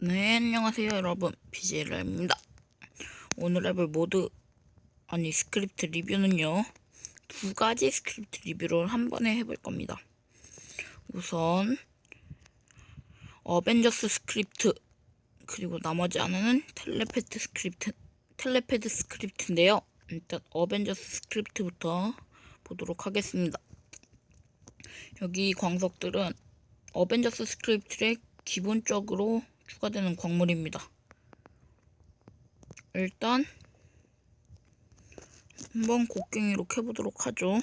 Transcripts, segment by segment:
네, 안녕하세요, 여러분. BJL입니다. 오늘 해볼 모드, 아니, 스크립트 리뷰는요, 두 가지 스크립트 리뷰를 한 번에 해볼 겁니다. 우선, 어벤져스 스크립트, 그리고 나머지 하나는 텔레패드 스크립트, 텔레패드 스크립트인데요. 일단, 어벤져스 스크립트부터 보도록 하겠습니다. 여기 광석들은 어벤져스 스크립트에 기본적으로 추가되는 광물입니다. 일단 한번 곡괭이로 캐보도록 하죠.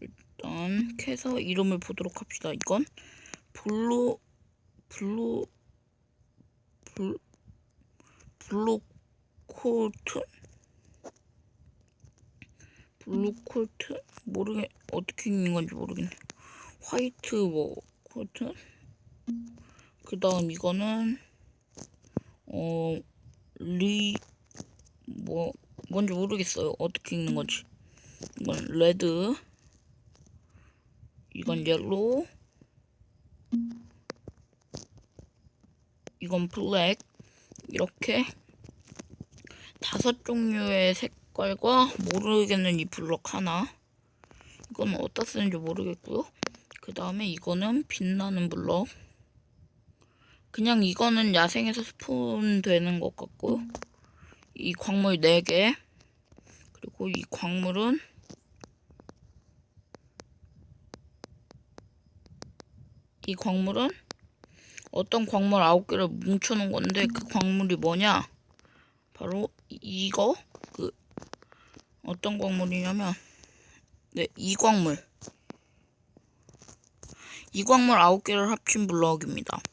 일단 캐서 이름을 보도록 합시다. 이건 블루 블루 블 블루콜트 블루콜트 모르겠 어떻게 읽는 건지 모르겠네. 화이트 뭐 콜트 그 다음 이거는 어 리 뭐 뭔지 모르겠어요. 어떻게 읽는 건지? 이건 레드 이건 옐로우 이건 블랙 이렇게 다섯 종류의 색깔과 모르겠는 이 블럭 하나. 이거는 어디다 쓰는지 모르겠고요. 그 다음에 이거는 빛나는 블럭 그냥 이거는 야생에서 스폰 되는 것 같고 이 광물 4개 그리고 이 광물은 이 광물은 어떤 광물 9개를 뭉쳐놓은 건데 그 광물이 뭐냐? 바로 이거? 그 어떤 광물이냐면 네 이 광물. 이 광물 9개를 합친 블럭입니다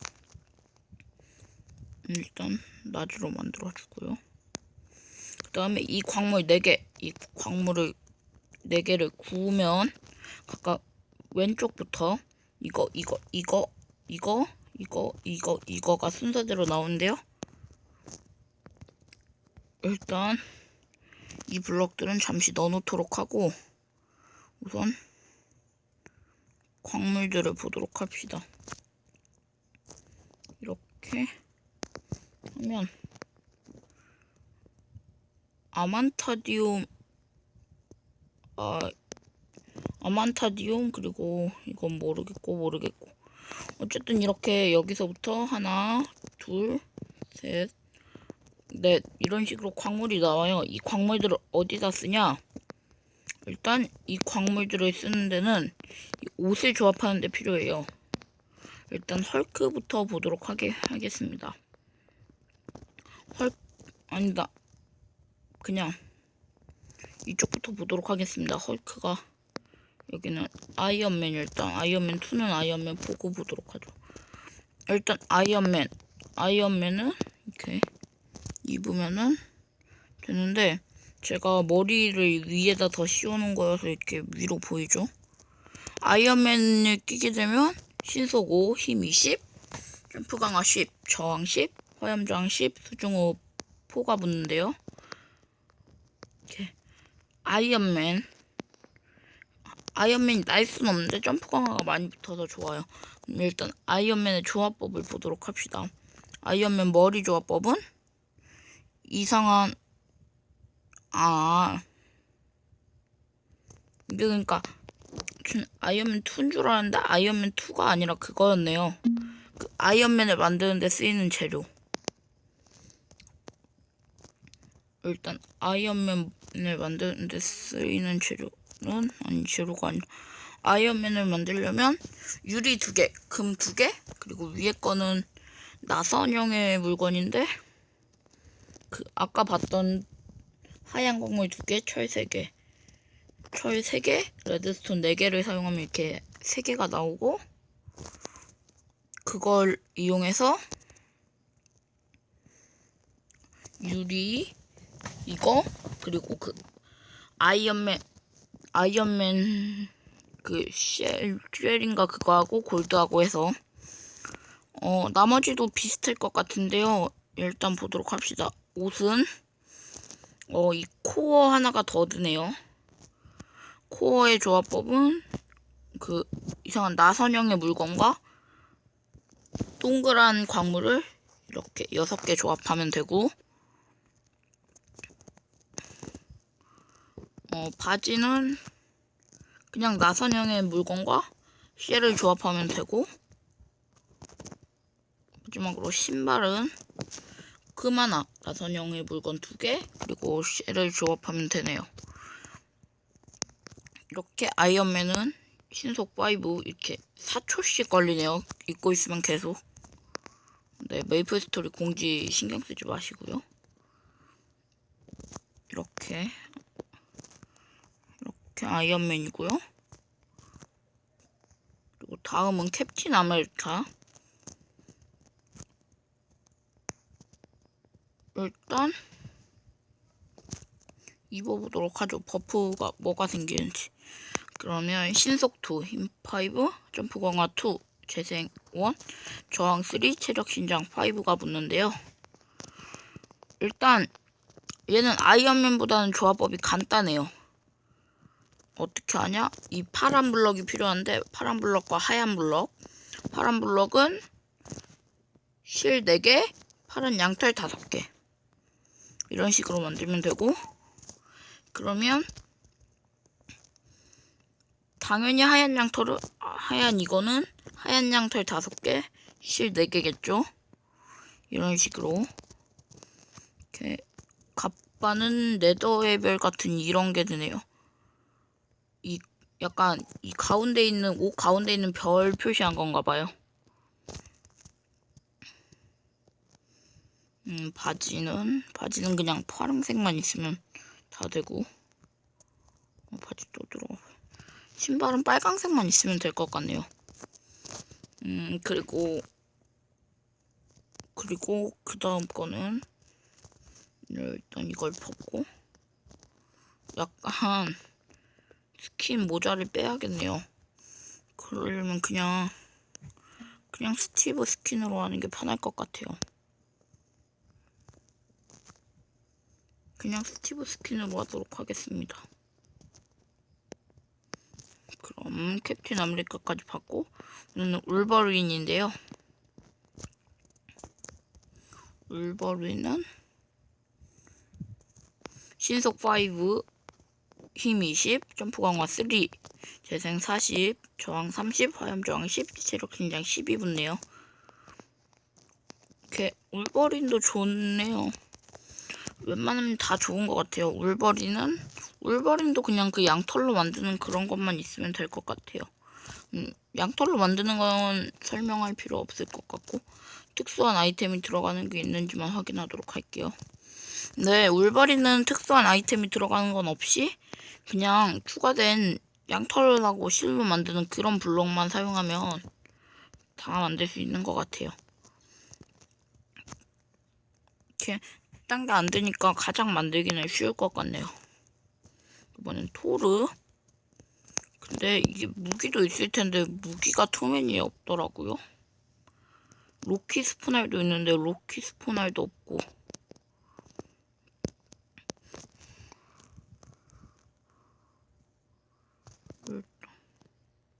일단 낮으로 만들어 주고요. 그 다음에 이 광물 4개, 이 광물을 4개를 구우면 각각 왼쪽부터 이거, 이거, 이거, 이거, 이거, 이거, 이거가 순서대로 나오는데요. 일단 이 블럭들은 잠시 넣어놓도록 하고 우선 광물들을 보도록 합시다. 이렇게 하면 아만타디움 아 아만타디움 그리고 이건 모르겠고 모르겠고. 어쨌든 이렇게 여기서부터 하나 둘셋넷 이런 식으로 광물이 나와요. 이 광물들을 어디다 쓰냐? 일단 이 광물들을 쓰는 데는 옷을 조합하는 데 필요해요. 일단 헐크부터 보도록 하게 하겠습니다 헐 아니다. 그냥 이쪽부터 보도록 하겠습니다. 헐크가 여기는 아이언맨 일단 아이언맨 2는 아이언맨 보고 보도록 하죠. 일단 아이언맨 아이언맨은 이렇게 입으면은 되는데 제가 머리를 위에다 더 씌우는 거여서 이렇게 위로 보이죠? 아이언맨을 끼게 되면 신속 5, 힘 20, 점프 강화 10, 저항 10, 화염저항 10, 수중호 포가 붙는데요. 이렇게 아이언맨 아이언맨이 날 수는 없는데 점프 강화가 많이 붙어서 좋아요. 일단 아이언맨의 조합법을 보도록 합시다. 아이언맨 머리 조합법은 이상한 아 그러니까 아이언맨 2인 줄 알았는데 아이언맨 2가 아니라 그거였네요. 그 아이언맨을 만드는데 쓰이는 재료. 일단 아이언맨을 만드는데 쓰이는 재료는? 아니 재료가 아니라 아이언맨을 만들려면 유리 두 개, 금 두 개, 그리고 위에 거는 나선형의 물건인데 그 아까 봤던 하얀 광물 두 개, 철 세 개, 철 세 개, 레드스톤 네 개를 사용하면 이렇게 세 개가 나오고 그걸 이용해서 유리 이거 그리고 그 아이언맨 아이언맨 그 쉘 쉘인가 그거 하고 골드하고 해서 어 나머지도 비슷할 것 같은데요. 일단 보도록 합시다. 옷은 어 이 코어 하나가 더 드네요. 코어의 조합법은 그 이상한 나선형의 물건과 동그란 광물을 이렇게 여섯 개 조합하면 되고 어, 바지는 그냥 나선형의 물건과 쉘을 조합하면 되고 마지막으로 신발은 그마나 나선형의 물건 두 개 그리고 쉘을 조합하면 되네요. 이렇게 아이언맨은 신속 5 이렇게 4초씩 걸리네요. 입고 있으면 계속. 네, 메이플 스토리 공지 신경 쓰지 마시고요. 이렇게 이렇게 아이언맨이고요. 그리고 다음은 캡틴 아메리카. 일단 입어보도록 하죠. 버프가 뭐가 생기는지. 그러면 신속 2, 힘 5, 점프 강화 2, 재생 1, 저항 3, 체력 신장 5가 붙는데요. 일단 얘는 아이언맨보다는 조합법이 간단해요. 어떻게 하냐? 이 파란 블럭이 필요한데 파란 블럭과 하얀 블럭. 파란 블럭은 실 4개, 파란 양털 5개. 이런 식으로 만들면 되고 그러면 당연히 하얀 양털을 아, 하얀 이거는 하얀 양털 5개, 실 4개겠죠? 이런 식으로 이렇게 갑바는 네더의 별 같은 이런 게 드네요. 이 약간 이 가운데 있는 옷 가운데 있는 별 표시한 건가 봐요. 음, 바지는 바지는 그냥 파란색만 있으면 다 되고 어, 바지 또 들어가. 신발은 빨강색만 있으면 될 것 같네요. 음 그리고 그리고 그 다음 거는 일단 이걸 벗고 약간 스킨 모자를 빼야겠네요. 그러려면 그냥 그냥 스티브 스킨으로 하는 게 편할 것 같아요. 그냥 스티브 스킨으로 하도록 하겠습니다. 그럼 캡틴 아메리카까지 받고 오늘은 울버린인데요. 울버린은 신속 5, 힘 20, 점프 강화 3, 재생 40, 저항 30, 화염 저항 10, 체력 신장 12 붙네요. 이렇게 울버린도 좋네요. 웬만하면 다 좋은 것 같아요. 울버린은 울버린도 그냥 그 양털로 만드는 그런 것만 있으면 될 것 같아요. 음, 양털로 만드는 건 설명할 필요 없을 것 같고 특수한 아이템이 들어가는 게 있는지만 확인하도록 할게요. 네, 울버린은 특수한 아이템이 들어가는 건 없이 그냥 추가된 양털하고 실로 만드는 그런 블록만 사용하면 다 만들 수 있는 것 같아요. 이렇게 딴 게 안 되니까 가장 만들기는 쉬울 것 같네요. 이번엔 토르. 근데 이게 무기도 있을 텐데 무기가 투맨이 없더라고요. 로키 스포날도 있는데 로키 스포날도 없고